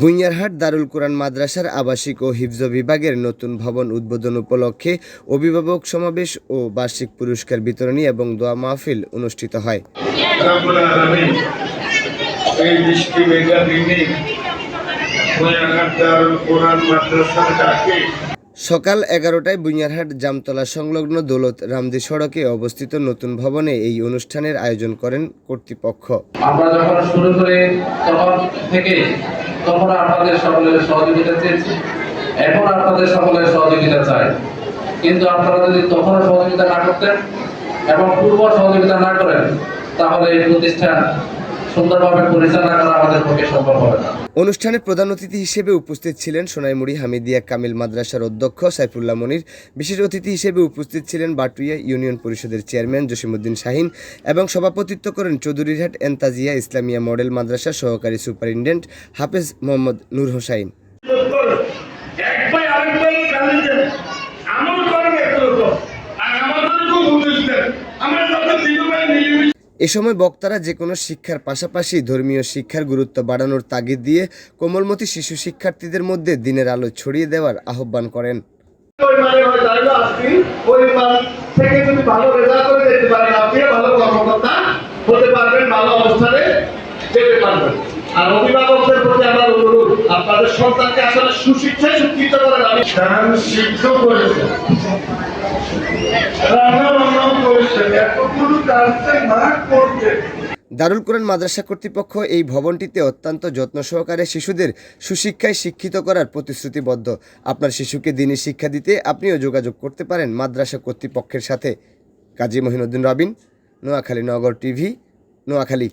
বুইয়ারহাট দারুল কোরআন মাদ্রাসার আবাসিক ও হিফজ বিভাগের নতুন ভবন উদ্বোধন উপলক্ষে অভিভাবক সমাবেশ ও বার্ষিক পুরস্কার বিতরণী এবং দোয়া মাহফিল অনুষ্ঠিত হয়। সকাল এগারোটায় বুইয়ারহাট জামতলা সংলগ্ন দৌলত রামদি সড়কে অবস্থিত নতুন ভবনে এই অনুষ্ঠানের আয়োজন করেন কর্তৃপক্ষ। আমরা যখন শুরু করি, তখন থেকে তখন আপনাদের সকলের সহযোগিতা চেয়েছি। এখন আপনাদের সকলের সহযোগিতা চাই। কিন্তু আপনারা যদি তখনও সহযোগিতা না করতেন এবং পূর্ব সহযোগিতা না করেন, তাহলে এই প্রতিষ্ঠান সুন্দরভাবে পরিচালনা করা আমাদের পক্ষে সম্ভব হবে না। অনুষ্ঠানে প্রধান অতিথি হিসেবে উপস্থিত ছিলেন সোনাইমুড়ি হামিদিয়া কামিল মাদ্রাসার অধ্যক্ষ সাইফুল্লাহ মনির, বিশেষ অতিথি হিসেবে উপস্থিত ছিলেন বাটুইয়া ইউনিয়ন পরিষদের চেয়ারম্যান জসিমুদ্দিন শাহিন এবং সভাপতিত্ব করেন চৌধুরীরহাট এনতাজিয়া ইসলামিয়া মডেল মাদ্রাসার সহকারী সুপারিনটেন্ডেন্ট হাফেজ মোহাম্মদ নূর হোসাইন। এ সময় বক্তারা যে কোনো শিক্ষার পাশাপাশি ধর্মীয় শিক্ষার গুরুত্ব বাড়ানোর তাগিদ দিয়ে কোমলমতি শিশু শিক্ষার্থীদের মধ্যে দিনের আলো ছড়িয়ে দেওয়ার আহ্বান করেন। পরিমাণে তাইলে আপনি পরিমাণ থেকে যদি ভালো রেজাল্ট করে যেতে পারেন আপনিও ভালো কর্মকর্তা হতে পারবেন ভালো অবস্থানে যেতে পারবেন। আর অভিভাবকদের প্রতি আমার অনুরোধ আপনাদের সন্তানকে আসলে সুশিক্ষায় শিক্ষিত করেন আমি সিদ্ধ দারুল কোরআন মাদ্রাসা কর্তৃপক্ষ এই ভবনটিতে অত্যন্ত যত্ন সহকারে শিশুদের সুশিক্ষায় শিক্ষিত করার প্রতিশ্রুতিবদ্ধ। আপনার শিশুকে দিনী শিক্ষা দিতে আপনিও যোগাযোগ করতে পারেন মাদ্রাসা কর্তৃপক্ষের সাথে। কাজী মহিনুদ্দিন রবিন, নোয়াখালী নগর টিভি, নোয়াখালী।